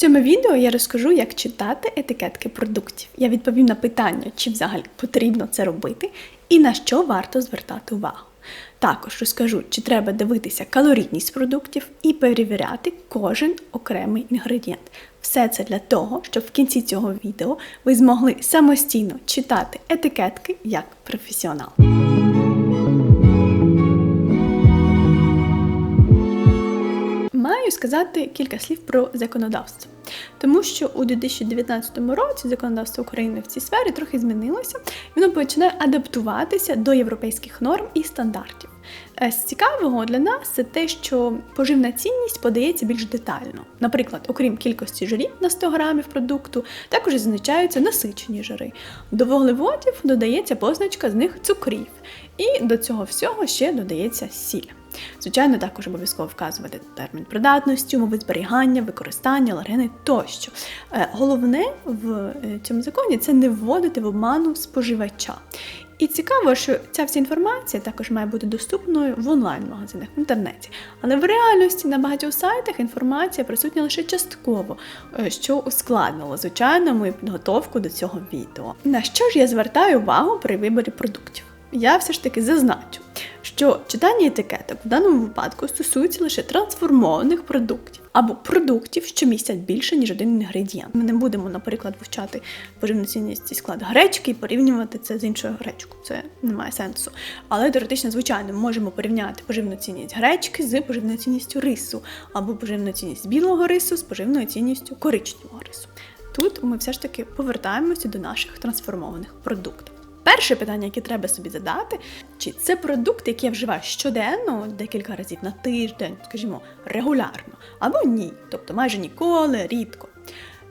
цьому відео я розкажу, як читати етикетки продуктів. Я відповім на питання, чи взагалі потрібно це робити, і на що варто звертати увагу. Також розкажу, чи треба дивитися калорійність продуктів і перевіряти кожен окремий інгредієнт. Все це для того, щоб в кінці цього відео ви змогли самостійно читати етикетки як професіонал. Маю сказати кілька слів про законодавство, тому що у 2019 році законодавство України в цій сфері трохи змінилося, і воно починає адаптуватися до європейських норм і стандартів. Е, З цікавого для нас це те, що поживна цінність подається більш детально. Наприклад, окрім кількості жирів на 100 грамів продукту, також зазначаються насичені жири. До вуглеводів додається позначка з них цукрів, і до цього всього ще додається сіль. Звичайно, також обов'язково вказувати термін придатності, умови зберігання, використання, алергени тощо. Е, Головне в е, цьому законі це не вводити в обману споживача. І цікаво, що ця вся інформація також має бути доступною в онлайн-магазинах в інтернеті. Але в реальності на багатьох сайтах інформація присутня лише частково, е, що ускладнило, звичайно, мою підготовку до цього відео. На що ж я звертаю увагу при виборі продуктів? Я все ж таки зазначу, що читання етикеток в даному випадку стосується лише трансформованих продуктів або продуктів, що містять більше, ніж один інгредієнт. Ми не будемо, наприклад, вивчати поживну цінність і склад гречки і порівнювати це з іншою гречкою. Це не має сенсу. Але теоретично, звичайно, ми можемо порівняти поживну цінність гречки з поживною цінністю рису, або поживну цінність білого рису з поживною цінністю коричневого рису. Тут ми все ж таки повертаємося до наших трансформованих продуктів. Перше питання, яке треба собі задати, чи це продукт, який я вживаю щоденно, декілька разів на тиждень, скажімо, регулярно, або ні, тобто майже ніколи, рідко.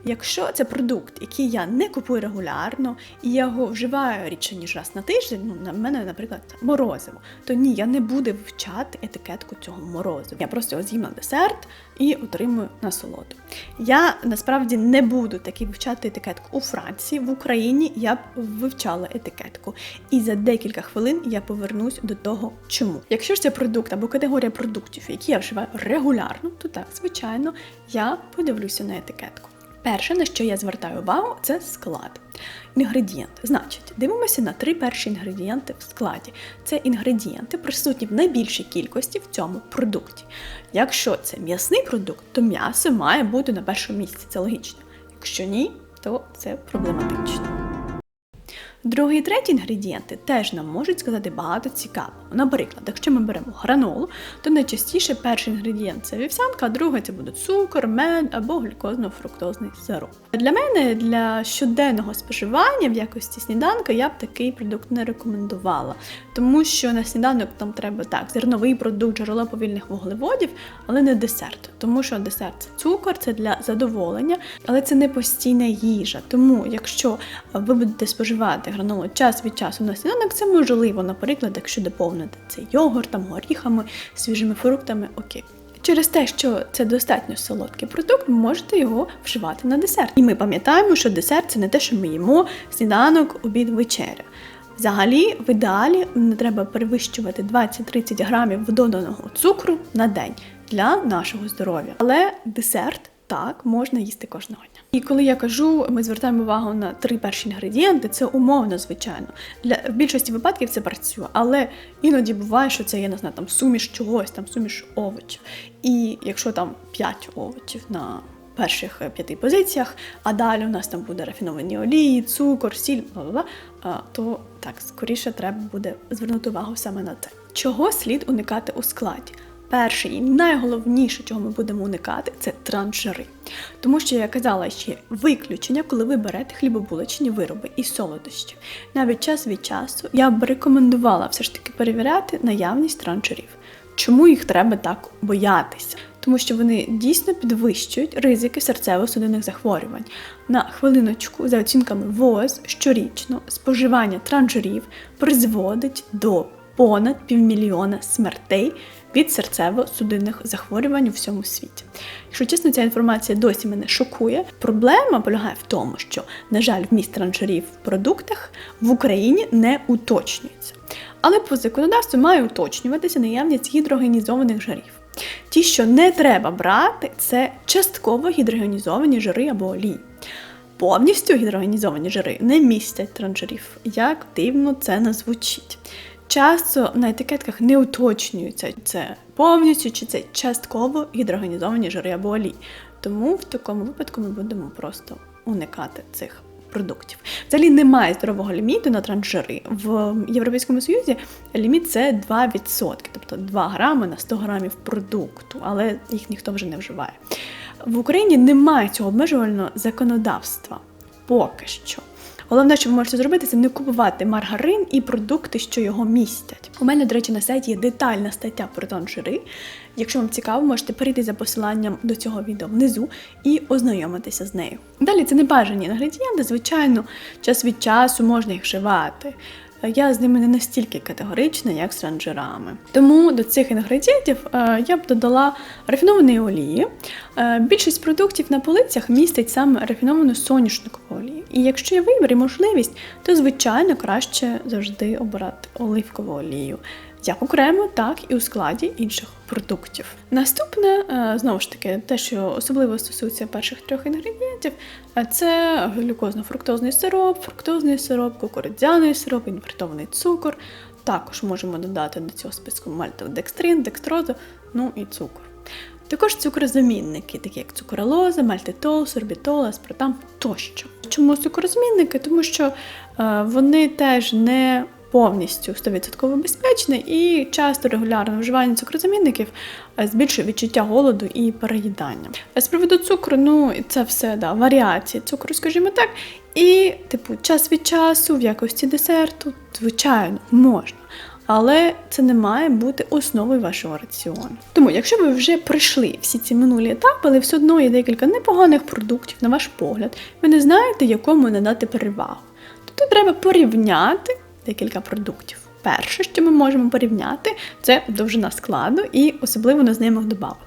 Якщо це продукт, який я не купую регулярно, і я його вживаю рідше, ніж раз на тиждень, ну на мене, наприклад, морозиво, то ні, я не буду вивчати етикетку цього морозива. Я просто його з'їм на десерт і отримую насолоду. Я насправді не буду таки вивчати етикетку у Франції, в Україні я б вивчала етикетку. І за декілька хвилин я повернусь до того, чому. Якщо ж це продукт або категорія продуктів, які я вживаю регулярно, то так, звичайно, я подивлюся на етикетку. Перше, на що я звертаю увагу, це склад. Інгредієнти. Значить, дивимося на три перші інгредієнти в складі. Це інгредієнти, присутні в найбільшій кількості в цьому продукті. Якщо це м'ясний продукт, то м'ясо має бути на першому місці, це логічно. Якщо ні, то це проблематично. Другий і третій інгредієнти теж нам можуть сказати багато цікавого. Наприклад, якщо ми беремо гранолу, то найчастіше перший інгредієнт це вівсянка, а другий це буде цукор, мед або глюкозно-фруктозний сироп. Для мене для щоденного споживання в якості сніданка я б такий продукт не рекомендувала, тому що на сніданок там треба так, зерновий продукт, джерело повільних вуглеводів, але не десерт. Тому що десерт це цукор, це для задоволення, але це не постійна їжа. Тому, якщо ви будете споживати гранолу час від часу на сніданок, це можливо, наприклад, якщо доповнити це йогуртом, горіхами, свіжими фруктами, окей. Через те, що це достатньо солодкий продукт, ви можете його вживати на десерт. І ми пам'ятаємо, що десерт це не те, що ми їмо сніданок, обід, вечеря. Взагалі, в ідеалі не треба перевищувати 20-30 грамів доданого цукру на день для нашого здоров'я. Але десерт так можна їсти кожного дня. І коли я кажу, ми звертаємо увагу на три перші інгредієнти, це умовно, звичайно. Для в більшості випадків це працює, але іноді буває, що це є не знаю, там суміш чогось, там суміш овочів. І якщо там 5 овочів на перших е, п'яти позиціях, а далі у нас там буде рафіновані олії, цукор, сіль, бла-бла-бла, то так скоріше треба буде звернути увагу саме на це. Чого слід уникати у складі? Перше і найголовніше, чого ми будемо уникати, це трансжири. Тому що я казала ще виключення, коли ви берете хлібобулочні вироби і солодощі. Навіть час від часу я б рекомендувала все ж таки перевіряти наявність трансжирів. Чому їх треба так боятися? Тому що вони дійсно підвищують ризики серцево-судинних захворювань. На хвилиночку, за оцінками ВОЗ, щорічно споживання трансжирів призводить до понад півмільйона смертей від серцево-судинних захворювань у всьому світі. Якщо чесно, ця інформація досі мене шокує. Проблема полягає в тому, що, на жаль, вміст транжирів в продуктах в Україні не уточнюється. Але по законодавству має уточнюватися наявність гідрогенізованих жарів. Ті, що не треба брати, це частково гідрогенізовані жири або олії. Повністю гідрогенізовані жири не містять транжирів. Як дивно це не звучить. Часто на етикетках не уточнюється, це повністю чи це частково гідрогенізовані жири або олії. Тому в такому випадку ми будемо просто уникати цих продуктів. Взагалі немає здорового ліміту на трансжири. В Європейському Союзі ліміт це 2%, тобто 2 грами на 100 грамів продукту, але їх ніхто вже не вживає. В Україні немає цього обмежувального законодавства поки що. Головне, що ви можете зробити, це не купувати маргарин і продукти, що його містять. У мене, до речі, на сайті є детальна стаття про тонжири. Якщо вам цікаво, можете перейти за посиланням до цього відео внизу і ознайомитися з нею. Далі це не бажані інгредієнти, звичайно, час від часу можна їх вживати. Я з ними не настільки категорична, як з ранжирами. Тому до цих інгредієнтів е, я б додала рафінованої олії. Е, більшість продуктів на полицях містить саме рафіновану соняшникову олію. І якщо є вибір і можливість, то звичайно краще завжди обирати оливкову олію. Як окремо, так і у складі інших продуктів. Наступне, е, знову ж таки, те, що особливо стосується перших трьох інгредієнтів, е, це глюкозно-фруктозний сироп, фруктозний сироп, кукурудзяний сироп, інвертований цукор. Також можемо додати до цього списку мальтодекстрин, декстрозу, ну і цукор. Також цукрозамінники, такі як цукролоза, мальтитол, сорбітол, аспартам тощо. Чому цукрозамінники? Тому що е, вони теж не повністю 100% безпечне і часто регулярне вживання цукрозамінників е, збільшує відчуття голоду і переїдання. З приводу цукру, ну це все да, варіації цукру, скажімо так. І, типу, час від часу, в якості десерту, звичайно, можна. Але це не має бути основою вашого раціону. Тому, якщо ви вже пройшли всі ці минулі етапи, але все одно є декілька непоганих продуктів, на ваш погляд, ви не знаєте, якому надати перевагу. Тобто треба порівняти декілька продуктів. Перше, що ми можемо порівняти, це довжина складу і особливо незнайомих добавок.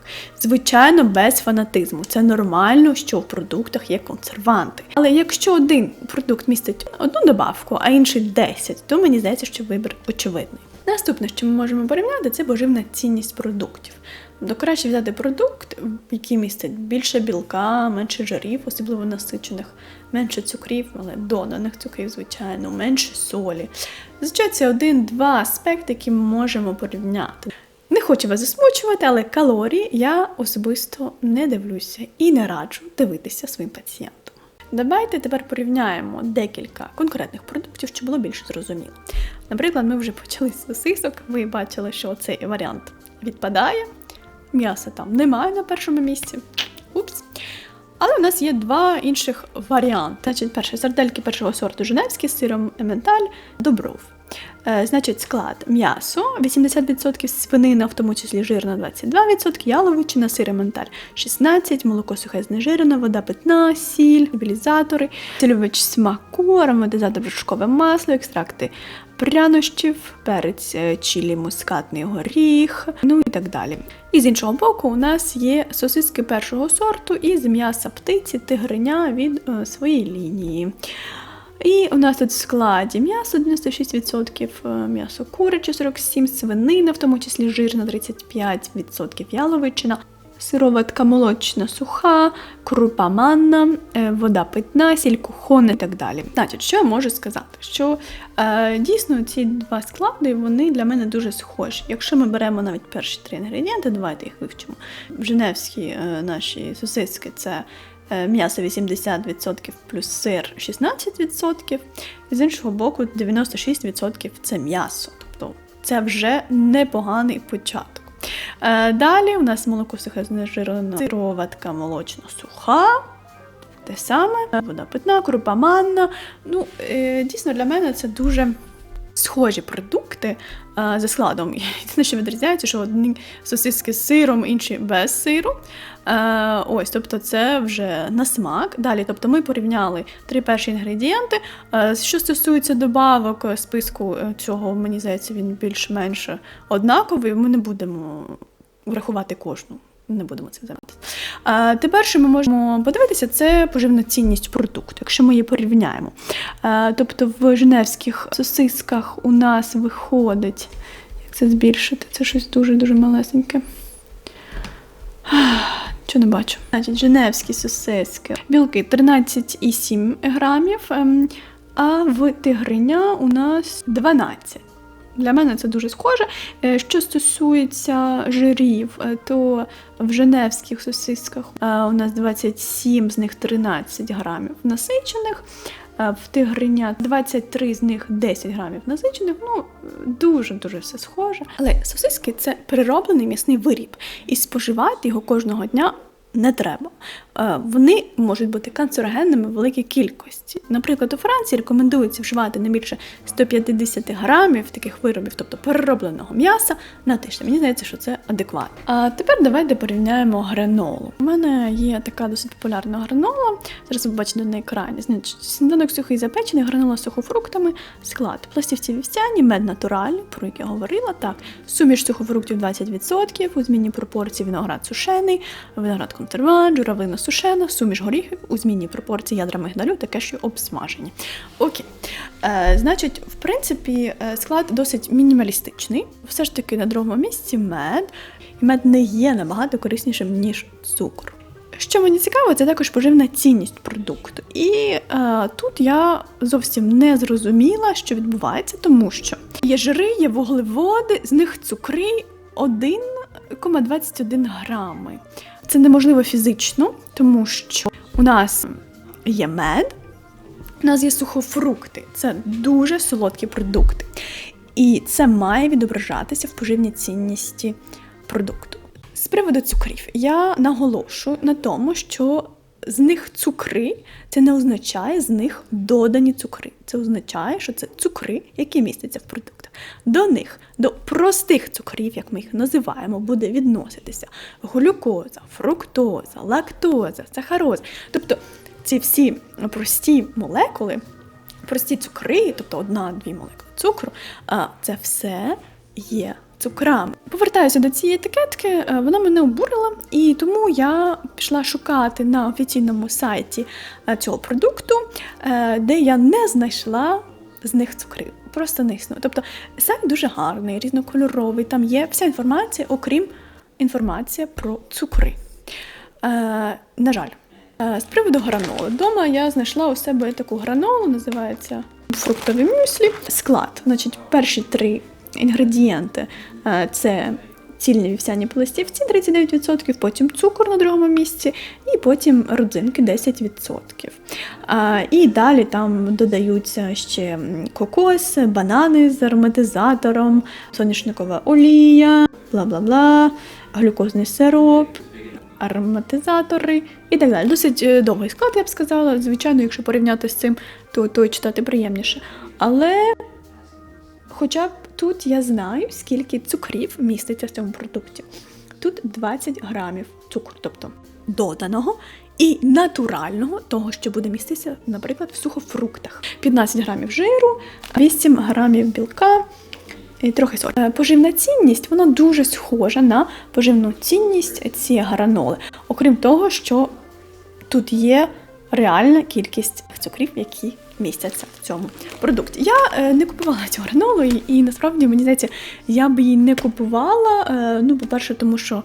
Звичайно, без фанатизму. Це нормально, що в продуктах є консерванти. Але якщо один продукт містить одну добавку, а інший 10, то мені здається, що вибір очевидний. Наступне, що ми можемо порівняти, це поживна цінність продуктів. Тобто краще взяти продукт, який містить більше білка, менше жирів, особливо насичених, менше цукрів, але доданих цукрів, звичайно, менше солі. Зазвичай це один-два аспекти, які ми можемо порівняти. Не хочу вас засмучувати, але калорії я особисто не дивлюся і не раджу дивитися своїм пацієнтам. Давайте тепер порівняємо декілька конкретних продуктів, щоб було більш зрозуміло. Наприклад, ми вже почали з сосисок, ви бачили, що цей варіант відпадає. М'яса там немає на першому місці. Упс. Але у нас є два інших варіанти. Значить, перше сардельки першого сорту Женевські з сиром ементаль, добров. Е, значить, склад м'ясо 80% свинина, в тому числі жирна 22%, яловичина, сир ементаль 16%, молоко сухе знежирене, вода питна, сіль, стабілізатори, цільович смаку, ароматизатор вершкове масло, екстракти прянощів, перець е, чилі, мускатний горіх, ну і так далі. І з іншого боку, у нас є сосиски першого сорту із м'яса птиці, тигриня від е, своєї лінії. І у нас тут в складі м'ясо 96%, е, м'ясо куряче 47%, свинина, в тому числі жирна 35%, яловичина, сироватка молочна суха, крупа манна, е, вода питна, сіль кухонна і так далі. Значить, що я можу сказати? Що е, дійсно ці два склади вони для мене дуже схожі. Якщо ми беремо навіть перші три інгредієнти, давайте їх вивчимо. Женевські е, наші сосиски це. Е, м'ясо 80% плюс сир 16%, і з іншого боку, 96% це м'ясо. Тобто це вже непоганий початок. Е, далі у нас молоко сухе знежирено, сироватка молочно суха. Те саме, вода питна, крупа манна. Ну, е, Дійсно, для мене це дуже схожі продукти за складом. Єдине, що відрізняється, що одні сосиски з сиром, інші без сиру. Ось, тобто це вже на смак. Далі, тобто ми порівняли три перші інгредієнти. Що стосується добавок списку е, цього, мені здається, він більш-менш однаковий. Ми не будемо врахувати кожну. Не будемо цим займатися. А, Тепер, що ми можемо подивитися, це поживна цінність продукту, якщо ми її порівняємо. А, Тобто в женевських сосисках у нас виходить, як це збільшити, це щось дуже-дуже малесеньке. Що не бачу? Значить, женевські сосиски. Білки 13,7 грамів, ем, а в тигриня у нас 12. Для мене це дуже схоже. Е, Що стосується жирів, е, то в женевських сосисках е, у нас 27, з них 13 грамів насичених. Е, В тигриня 23 з них 10 грамів насичених. Ну дуже дуже все схоже. Але сосиски це перероблений м'ясний виріб, і споживати його кожного дня не треба. Е, Вони можуть бути канцерогенними в великій кількості. Наприклад, у Франції рекомендується вживати не більше 150 грамів таких виробів, тобто переробленого м'яса на тиждень. Мені здається, що це адекватно. А тепер давайте порівняємо гранолу. У мене є така досить популярна гранола. Зараз ви бачите на екрані. Значить, сніданок сухий запечений, гранола з сухофруктами, склад пластівці вівсяні, мед натуральний, про який я говорила. Так, суміш сухофруктів 20%, у змінній пропорції виноград сушений, виноград консервант, журавлина сушена, суміш горіхів у змінній пропорції ядра мигдалю та кешю обсмажені. Окей. Е, значить, в принципі, е, склад досить мінімалістичний. Все ж таки на другому місці мед. І мед не є набагато кориснішим, ніж цукор. Що мені цікаво, це також поживна цінність продукту. І е, тут я зовсім не зрозуміла, що відбувається, тому що є жири, є вуглеводи, з них цукри 1,21 грами. Це неможливо фізично, тому що у нас є мед, у нас є сухофрукти, це дуже солодкі продукти. І це має відображатися в поживній цінності продукту. З приводу цукрів, я наголошую на тому, що з них цукри це не означає з них додані цукри. Це означає, що це цукри, які містяться в продуктах. До них, до простих цукрів, як ми їх називаємо, буде відноситися глюкоза, фруктоза, лактоза, сахароза. Тобто ці всі прості молекули, прості цукри, тобто одна-дві молекули цукру, це все є цукрами. Повертаюся до цієї етикетки, е, вона мене обурила, і тому я пішла шукати на офіційному сайті е, цього продукту, е, де я не знайшла з них цукрів. Просто не існує. Тобто сайт дуже гарний, різнокольоровий, там є вся інформація, окрім інформація про цукри. Е, на жаль. Е, З приводу гранолу. Дома я знайшла у себе таку гранолу, називається фруктові мюслі. Склад. Значить, перші три інгредієнти е, це цільні вівсяні пластівці 39%, потім цукор на другому місці, і потім родзинки 10%. А, І далі там додаються ще кокос, банани з ароматизатором, соняшникова олія, бла бла бла, глюкозний сироп, ароматизатори і так далі. Досить е, довгий склад, я б сказала. Звичайно, якщо порівняти з цим, то, то читати приємніше. Але хоча б тут я знаю, скільки цукрів міститься в цьому продукті. Тут 20 грамів цукру, тобто доданого і натурального, того, що буде міститися, наприклад, в сухофруктах. 15 грамів жиру, 8 грамів білка. І трохи солі. Е, Поживна цінність вона дуже схожа на поживну цінність цієї граноли. Окрім того, що тут є реальна кількість цукрів, які містяться в цьому продукті. Я е, не купувала цю гранолу, і, і насправді мені здається, я б її не купувала. Е, ну, по-перше, тому що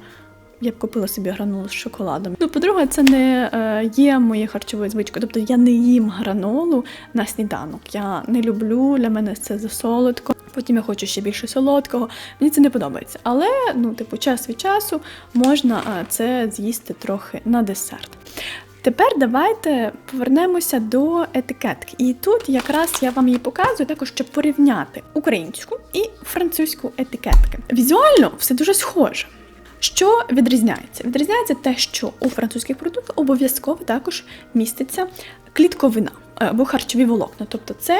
я б купила собі гранолу з шоколадом. Ну, по-друге, це не е, є моєю харчовою звичкою. Тобто я не їм гранолу на сніданок. Я не люблю, для мене це засолодко. Потім я хочу ще більше солодкого. Мені це не подобається. Але ну, типу, час від часу можна е, це з'їсти трохи на десерт. Тепер давайте повернемося до етикетки. І тут якраз я вам її показую, також щоб порівняти українську і французьку етикетки. Візуально все дуже схоже. Що відрізняється? Відрізняється те, що у французьких продуктах обов'язково також міститься клітковина або харчові волокна. Тобто це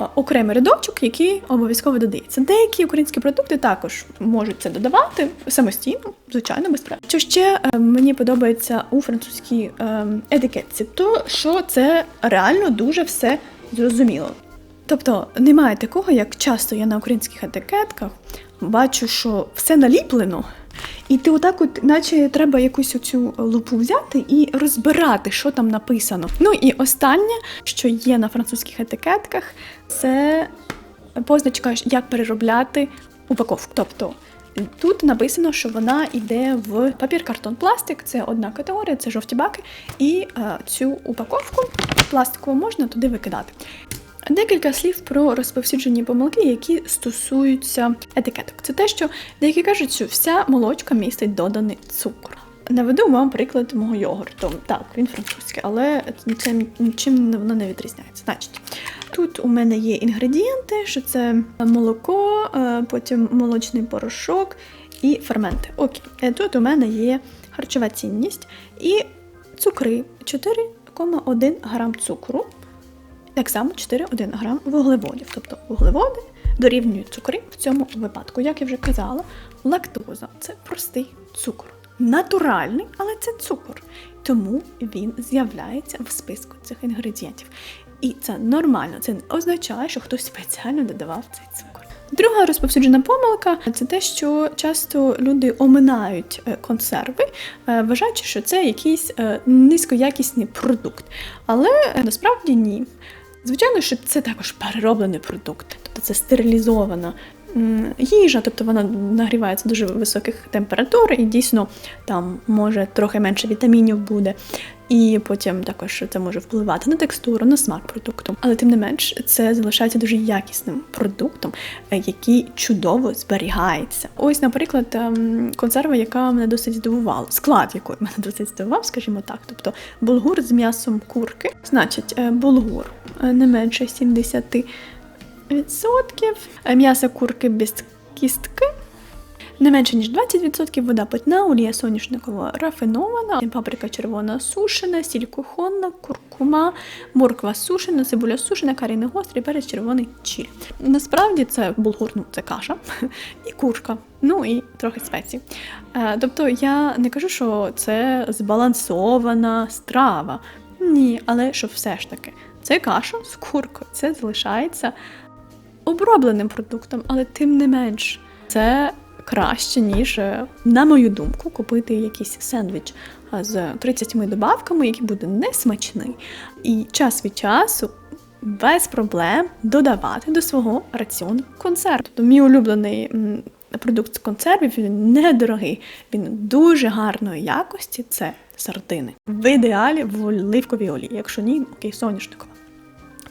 е, окремий рядочок, який обов'язково додається. Деякі українські продукти також можуть це додавати самостійно, звичайно, без проблем. Що ще е, мені подобається у французькій е, етикетці, то що це реально дуже все зрозуміло. Тобто немає такого, як часто я на українських етикетках бачу, що все наліплено, і ти отак, от, наче треба якусь оцю лупу взяти і розбирати, що там написано. Ну і останнє, що є на французьких етикетках, це позначка, як переробляти упаковку. Тобто Тут написано, що вона йде в папір, картон, пластик. Це одна категорія, це жовті баки. І е, цю упаковку пластикову можна туди викидати. Декілька слів про розповсюджені помилки, які стосуються етикеток. Це те, що деякі кажуть, що вся молочка містить доданий цукор. Наведу вам приклад мого йогурту. Так, він французький, але це нічим воно не відрізняється. Значить, тут у мене є інгредієнти, що це молоко, е, потім молочний порошок і ферменти. Окей, Е, тут у мене є харчова цінність і цукри 4,1 грам цукру. Так само 4,1 грам вуглеводів. Тобто вуглеводи дорівнюють цукри в цьому випадку. Як я вже казала, лактоза це простий цукор. Натуральний, але це цукор. Тому він з'являється в списку цих інгредієнтів. І це нормально, це не означає, що хтось спеціально додавав цей цукор. Друга розповсюджена помилка це те, що часто люди оминають е, консерви, е, вважаючи, що це якийсь е, низькоякісний продукт. Але насправді ні. Звичайно, що це також перероблений продукт, тобто це стерилізована їжа, тобто вона нагрівається дуже високих температур, і дійсно там може трохи менше вітамінів буде. І потім також це може впливати на текстуру, на смак продукту. Але тим не менш, це залишається дуже якісним продуктом, е, який чудово зберігається. Ось, наприклад, ем, консерва, яка мене досить здивувала, склад якої мене досить здивував, скажімо так. Тобто булгур з м'ясом курки, значить, е, булгур е, не менше 70%, е, м'ясо курки без кістки. Не менше ніж 20% вода питна, олія соняшникова рафинована, паприка червона сушена, сіль кухонна, куркума, морква сушена, цибуля сушена, каріни гострий, перець червоний чіль. Насправді це булгур, ну це каша і курка, ну і трохи спецій. Е, Тобто я не кажу, що це збалансована страва. Ні, але що все ж таки, це каша з куркою, це залишається обробленим продуктом, але тим не менш, це краще, ніж, е, на мою думку, купити якийсь сендвіч з 30 добавками, який буде несмачний, і час від часу. Без проблем додавати до свого раціону консерв. Тобто мій улюблений продукт з консервів він недорогий, він дуже гарної якості. Це сардини. В ідеалі в оливковій олії. Якщо ні, окей, соняшникова.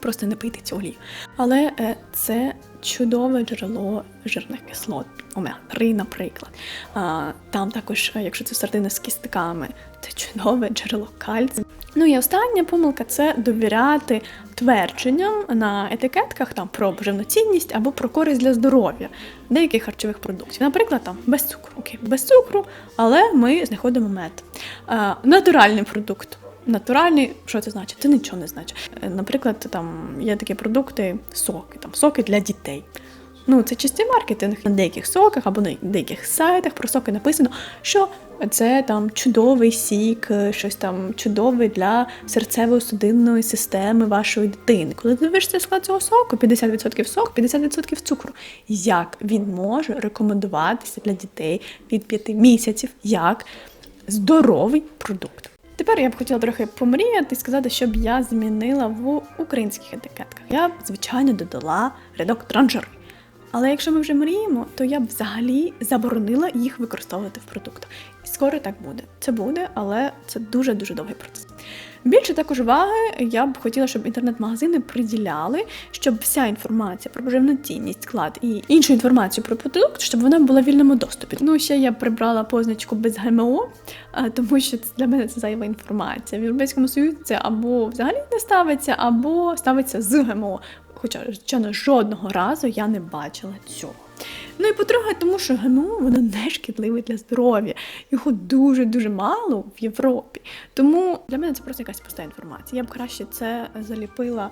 Просто не пийте цю олію. Але е, це чудове джерело жирних кислот, омега-3, наприклад. А, там також, е, якщо це сардини з кістками, це чудове джерело кальцію. Ну і остання помилка це довіряти твердженням на етикетках там про живноцінність або про користь для здоров'я деяких харчових продуктів. Наприклад, там без цукру. Окей, без цукру, але ми знаходимо мед. Натуральний продукт. Натуральний, що це значить? Це нічого не значить. Е, Наприклад, там є такі продукти, соки, там соки для дітей. Ну, це чистий маркетинг на деяких соках або на деяких сайтах про соки написано, що це там чудовий сік, е, щось там чудове для серцево-судинної системи вашої дитини. Коли дивишся склад цього соку, 50% сок, 50% цукру. Як він може рекомендуватися для дітей від 5 місяців як здоровий продукт? Тепер я б хотіла трохи помріяти і сказати, що б я змінила в українських етикетках. Я б, звичайно, додала рядок транжери. Але якщо ми вже мріємо, то я б взагалі заборонила їх використовувати в продуктах. І скоро так буде. Це буде, але це дуже-дуже довгий процес. Більше також уваги я б хотіла, щоб інтернет-магазини приділяли, щоб вся інформація про поживноцінність, склад і іншу інформацію про продукт, щоб вона була в вільному доступі. Ну ще я прибрала позначку без ГМО, тому що для мене це зайва інформація. В Європейському Союзі це або взагалі не ставиться, або ставиться з ГМО. Хоча звичайно, жодного разу я не бачила цього. Ну і по-друге, тому що ГМО воно не шкідливе для здоров'я. Його дуже-дуже мало в Європі. Тому для мене це просто якась пуста інформація. Я б краще це заліпила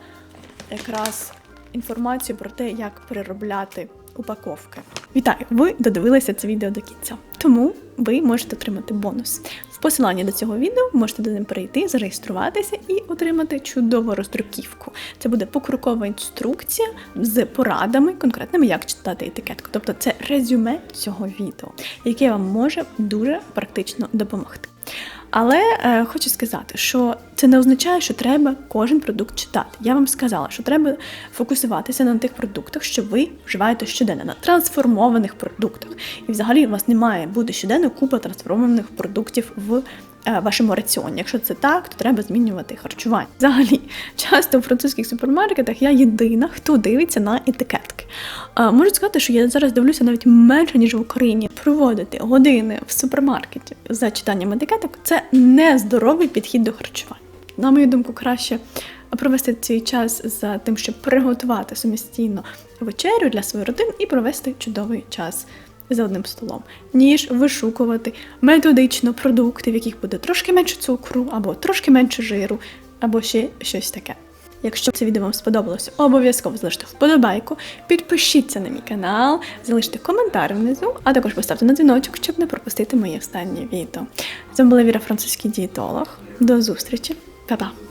якраз інформацію про те, як переробляти упаковки. Вітаю! Ви додивилися це відео до кінця. Тому ви можете отримати бонус. В посиланні до цього відео можете до ним перейти, зареєструватися і отримати чудову роздруківку. Це буде покрокова інструкція з порадами конкретними, як читати етикетку. Тобто це резюме цього відео, яке вам може дуже практично допомогти. Але е, хочу сказати, що це не означає, що треба кожен продукт читати. Я вам сказала, що треба фокусуватися на тих продуктах, що ви вживаєте щоденно, на трансформованих продуктах. І взагалі у вас не має бути щоденно купа трансформованих продуктів в вашому раціоні. Якщо це так, то треба змінювати харчування. Взагалі, часто в французьких супермаркетах я єдина, хто дивиться на етикетки. Е, Можу сказати, що я зараз дивлюся навіть менше, ніж в Україні. Проводити години в супермаркеті за читанням етикеток це нездоровий підхід до харчування. На мою думку, краще провести цей час за тим, щоб приготувати самостійно вечерю для своєї родини і провести чудовий час за одним столом, ніж вишукувати методично продукти, в яких буде трошки менше цукру, або трошки менше жиру, або ще щось таке. Якщо це відео вам сподобалося, обов'язково залиште вподобайку, підпишіться на мій канал, залиште коментар внизу, а також поставте на дзвіночок, щоб не пропустити моє останнє відео. З вами була Віра, французький дієтолог. До зустрічі, Па-па!